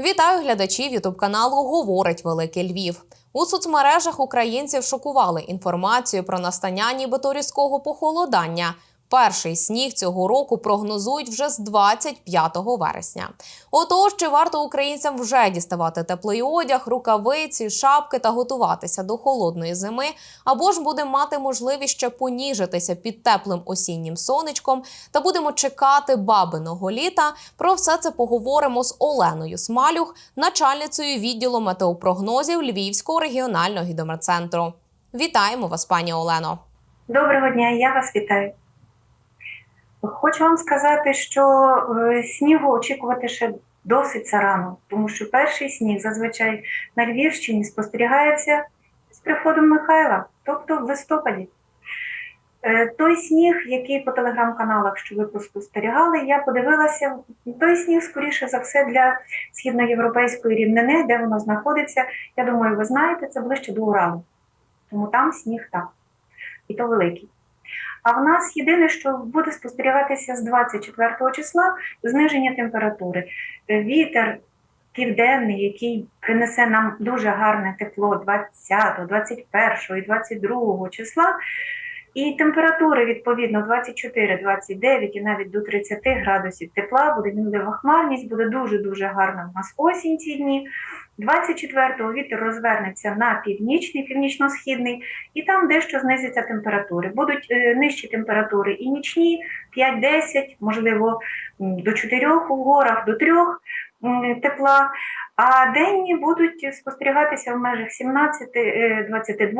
Вітаю глядачів Ютуб каналу Говорить Великий Львів. У соцмережах українців шокували інформацію про настання нібито різкого похолодання. Перший сніг цього року прогнозують вже з 25 вересня. Отож, чи варто українцям вже діставати теплий одяг, рукавиці, шапки та готуватися до холодної зими, або ж будемо мати можливість ще поніжитися під теплим осіннім сонечком та будемо чекати бабиного літа. Про все це поговоримо з Оленою Смалюх, начальницею відділу метеопрогнозів Львівського регіонального гідрометцентру. Вітаємо вас, пані Олено. Доброго дня, я вас вітаю. Хочу вам сказати, що е, снігу очікувати ще досить зарано, тому що перший сніг зазвичай на Львівщині спостерігається з приходом Михайла, тобто в листопаді. Е, Той сніг, який по телеграм-каналах, що ви спостерігали, я подивилася, той сніг, скоріше за все, для східноєвропейської рівнини, де воно знаходиться. Я думаю, ви знаєте, це ближче до Уралу. Тому там сніг так. І то великий. А в нас єдине, що буде спостерігатися з 24 числа зниження температури. Вітер південний, який принесе нам дуже гарне тепло 20, 21 і 22 числа. І температури, відповідно, 24, 29 і навіть до 30 градусів тепла, буде мінлива хмарність, буде дуже-дуже гарна в нас осінь ці дні. 24-го вітер розвернеться на північний, північно-східний, і там дещо знизяться температури. Будуть е, нижчі температури і нічні, 5-10, можливо, до 4 у горах, до 3 тепла. А денні будуть спостерігатися в межах 17-22,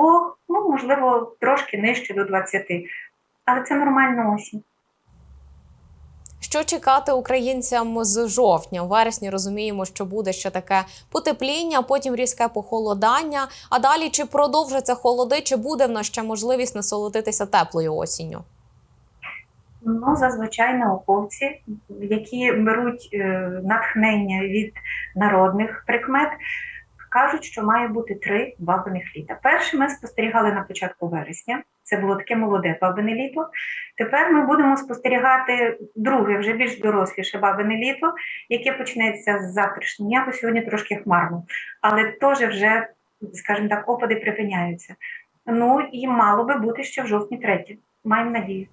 ну, можливо, трошки нижче до 20. Але це нормальна осінь. Що чекати українцям з жовтня? У вересні розуміємо, що буде ще таке потепління, потім різке похолодання. А далі чи продовжаться холоди, чи буде в нас ще можливість насолодитися теплою осінню? Ну, зазвичай науковці, які беруть е, натхнення від народних прикмет, кажуть, що має бути три бабиних літа. Перше ми спостерігали на початку вересня. Це було таке молоде бабине літо. Тепер ми будемо спостерігати друге, вже більш доросліше бабине літо, яке почнеться з завтрашнього дня, бо сьогодні трошки хмарно, але теж вже, скажімо так, опади припиняються. Ну і мало би бути ще в жовтні третє. Маємо надію.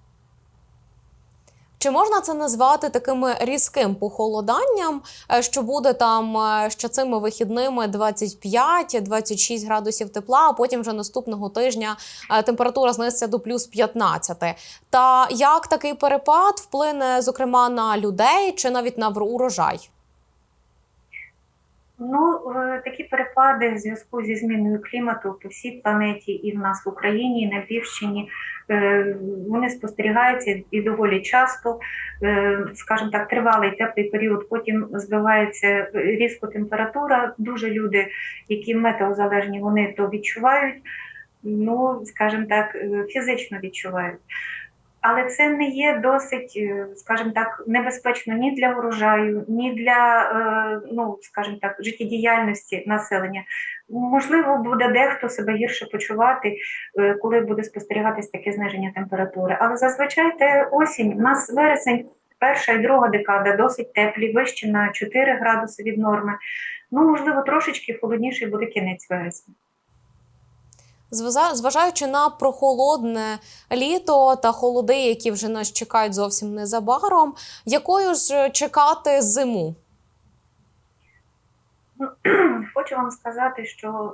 Чи можна це назвати таким різким похолоданням, е, що буде там що ще цими вихідними 25-26 градусів тепла, а потім вже наступного тижня е, температура знизиться до плюс 15? Та як такий перепад вплине, зокрема, на людей чи навіть на урожай? Ну, е, такі перепади в зв'язку зі зміною клімату по всій планеті, і в нас в Україні, і на Львівщині, е, вони спостерігаються і доволі часто, Е, скажімо так, тривалий теплий період, потім збивається різко температура. Дуже люди, які метеозалежні, вони то відчувають, ну, скажімо так, фізично відчувають. Але це не є досить, е, скажімо так, небезпечно ні для урожаю, ні для, е, ну скажімо так, життєдіяльності населення. Можливо, буде дехто себе гірше почувати, е, коли буде спостерігатись таке зниження температури. Але зазвичай те осінь, у нас вересень, перша і друга декада досить теплі, вище на 4 градуси від норми. Ну, можливо, трошечки холодніший буде кінець вересня. Зважа- Зважаючи на прохолодне літо та холоди, які вже нас чекають зовсім незабаром, якою ж чекати зиму? Хочу вам сказати, що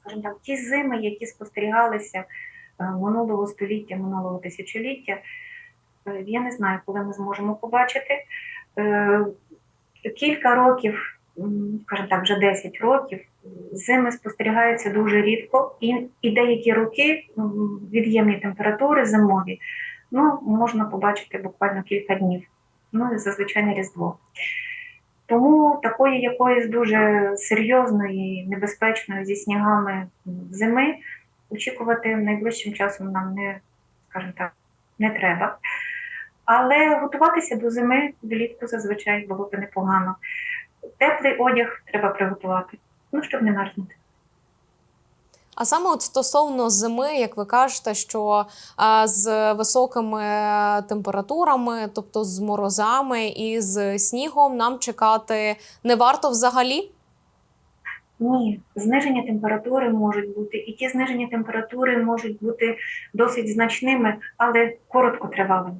скажімо так, ті зими, які спостерігалися е, минулого століття, минулого тисячоліття, е, я не знаю, коли ми зможемо побачити. Е, Кілька років, скажімо так, вже 10 років, зими спостерігаються дуже рідко, і, і деякі роки від'ємні температури зимові ну, можна побачити буквально кілька днів. Ну і зазвичай на Різдво. Тому такої якоїсь дуже серйозної, небезпечної зі снігами зими очікувати найближчим часом нам не, скажімо так, не треба. Але готуватися до зими влітку зазвичай було б непогано. Теплий одяг треба приготувати, ну, щоб не мерзнути. А саме от стосовно зими, як ви кажете, що з високими температурами, тобто з морозами і з снігом, нам чекати не варто взагалі. Ні, зниження температури можуть бути, і ті зниження температури можуть бути досить значними, але короткотривалими.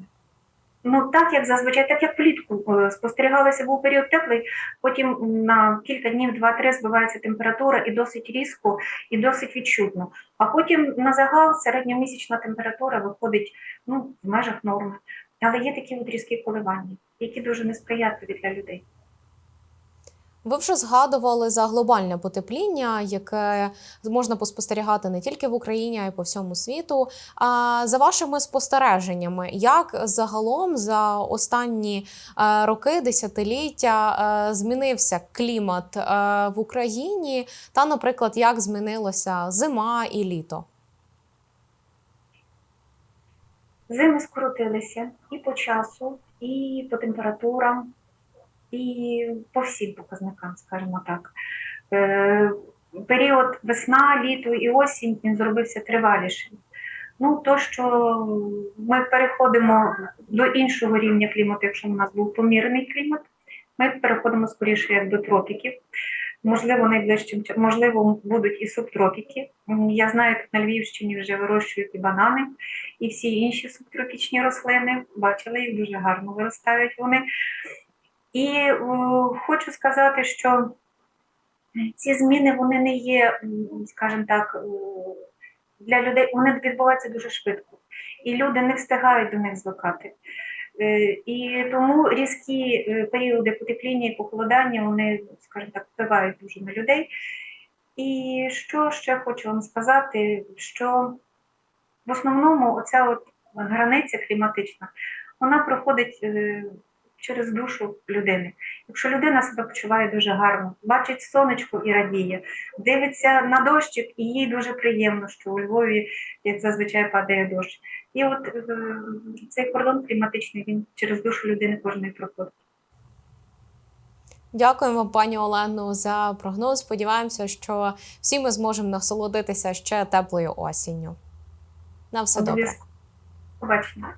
Ну, так як зазвичай, так як влітку спостерігалися спостерігалося, був період теплий, потім на кілька днів, два-три збивається температура і досить різко, і досить відчутно. А потім на загал середньомісячна температура виходить ну, в межах норми. Але є такі от різкі коливання, які дуже несприятливі для людей. Ви вже згадували за глобальне потепління, яке можна поспостерігати не тільки в Україні, а й по всьому світу. А за вашими спостереженнями, як загалом за останні е, роки, десятиліття е, змінився клімат е, в Україні, та, наприклад, як змінилося зима і літо? Зими скоротилися і по часу, і по температурам, і по всім показникам, скажімо так. Е, період весна, літо і осінь він зробився тривалішим. Ну, то, що ми переходимо до іншого рівня клімату, якщо у нас був помірний клімат, ми переходимо скоріше як до тропіків. Можливо, найближчим можливо, будуть і субтропіки. Я знаю, тут на Львівщині вже вирощують і банани, і всі інші субтропічні рослини. Бачила їх дуже гарно виростають вони. І о, хочу сказати, що ці зміни вони не є, скажімо так, для людей вони відбуваються дуже швидко, і люди не встигають до них звикати. Е, І тому різкі е, періоди потепління і похолодання, вони, скажімо так, впливають дуже на людей. І що ще хочу вам сказати, що в основному оця от границя кліматична, вона проходить е, через душу людини. Якщо людина себе почуває дуже гарно, бачить сонечко і радіє, дивиться на дощик, і їй дуже приємно, що у Львові як зазвичай падає дощ. І от е, цей кордон кліматичний він через душу людини кожної проходить. Дякуємо, пані Олено, за прогноз. Сподіваємося, що всі ми зможемо насолодитися ще теплою осінню. На все добре. Обов'язково. Побачення.